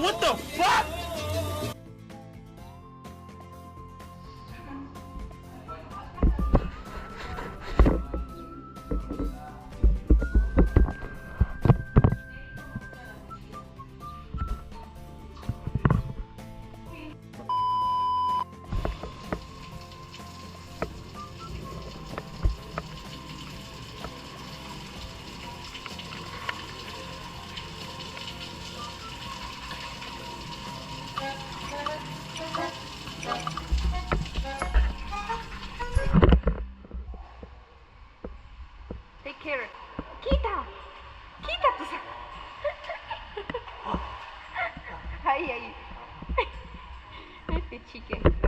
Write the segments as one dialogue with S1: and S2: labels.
S1: what the fuck?
S2: chicken.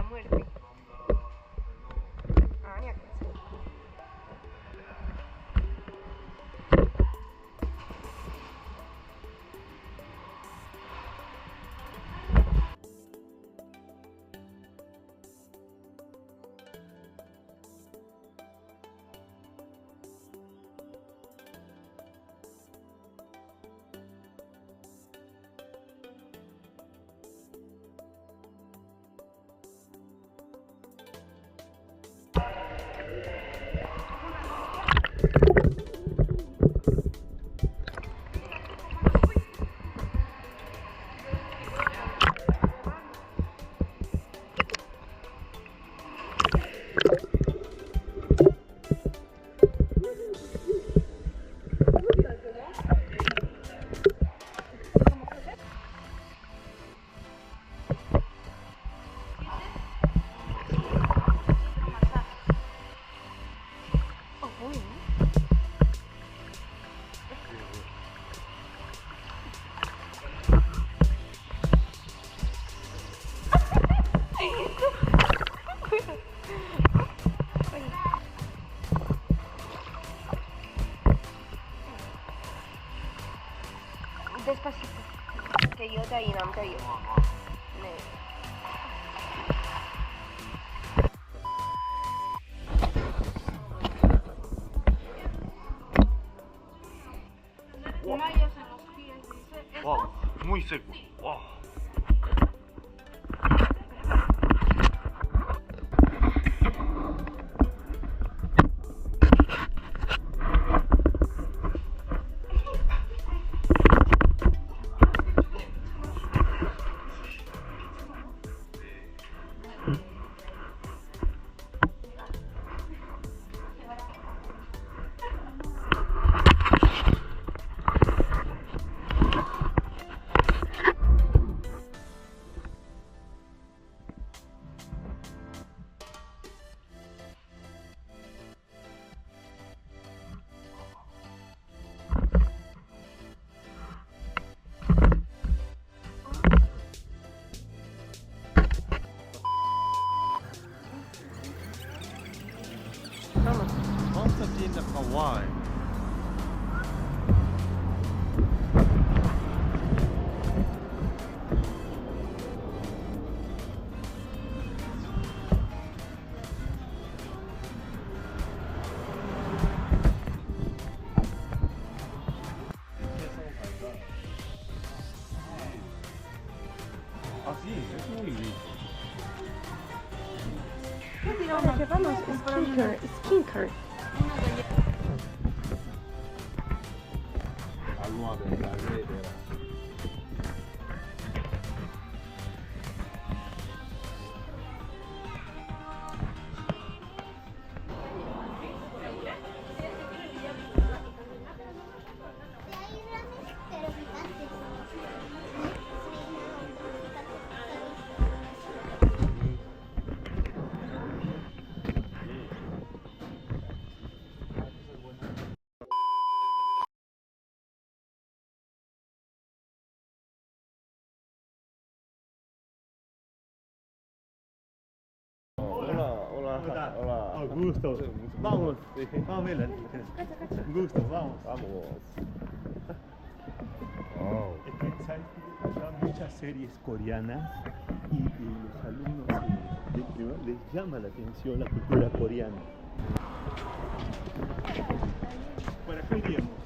S2: 여자 이
S1: 남자 이 네.
S3: 와 부모
S2: 있어 이거
S3: 对一
S4: 下瑞瑞来
S3: Hola, hola.
S5: Oh, gusto. Vamos, vamos, Milan. Gusto, vamos.
S3: Vamos.
S5: Es que, ¿sabes qué? Hay muchas series coreanas y, y los alumnos eh, les llama la atención la cultura coreana. ¿Para qué iríamos?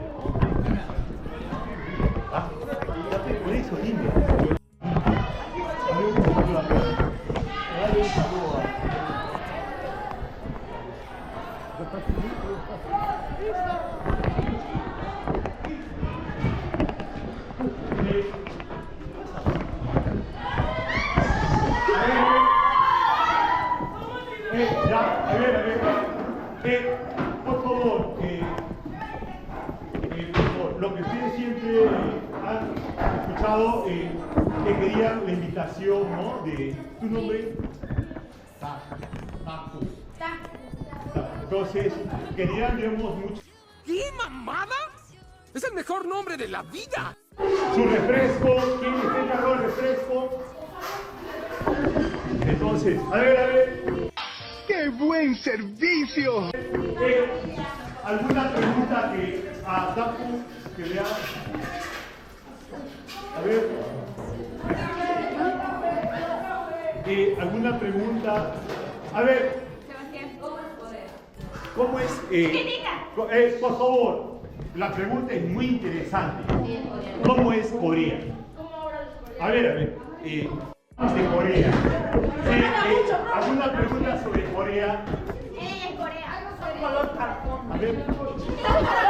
S5: han escuchado, eh, que querían la invitación, ¿no? De tu nombre. Taco. Taco. Taco. Entonces, querían, digamos, mucho.
S6: ¿Qué mamada? Es el mejor nombre de la vida.
S5: su refresco, ¿quién está encargado del refresco? Entonces, a ver, a ver.
S7: ¡Qué buen servicio!
S5: Eh, ¿Alguna pregunta que a Dapu que le haga? A ver. Eh, ¿Alguna pregunta? A ver. ¿Cómo es? Eh, co- eh, por favor, la pregunta es muy interesante. ¿Cómo es Corea? A ver, a ver. Eh, de Corea. Eh, eh, ¿Alguna pregunta sobre Corea?
S4: Eh, Corea.
S5: A ver.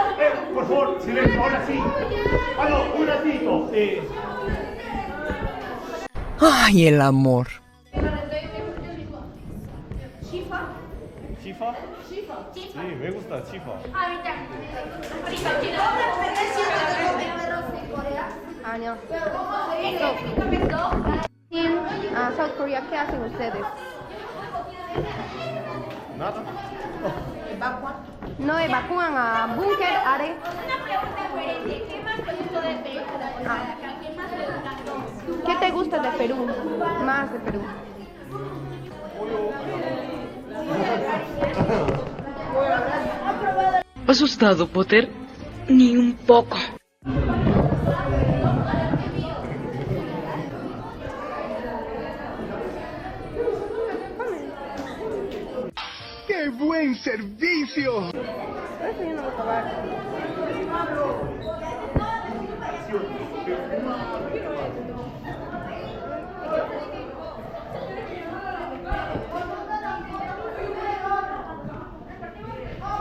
S5: por favor, silencio, ahora sí. Un ratito.
S6: Ay, el amor.
S3: ¿Chifa? ¿Chifa? Sí, me gusta Chifa.
S2: Ahorita. Año. Ah, ah, South Korea, ¿qué hacen ustedes?
S3: Nada.
S2: No evacúan a búnker, Are.
S4: Una pregunta diferente. ¿Qué más te gustó de Perú?
S2: Ah.
S4: ¿Qué más te encantó?
S2: ¿Qué te gusta de Perú? Más de Perú.
S8: ¿Asustado, Potter? Ni un poco.
S7: Buen servicio!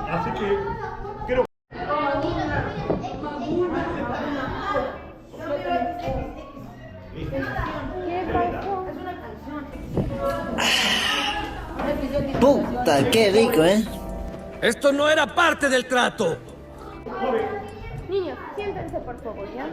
S5: Así que
S9: Puta, qué rico, ¿eh?
S6: Esto no era parte del trato.
S2: Niños, siéntense por favor,
S5: ¿ya?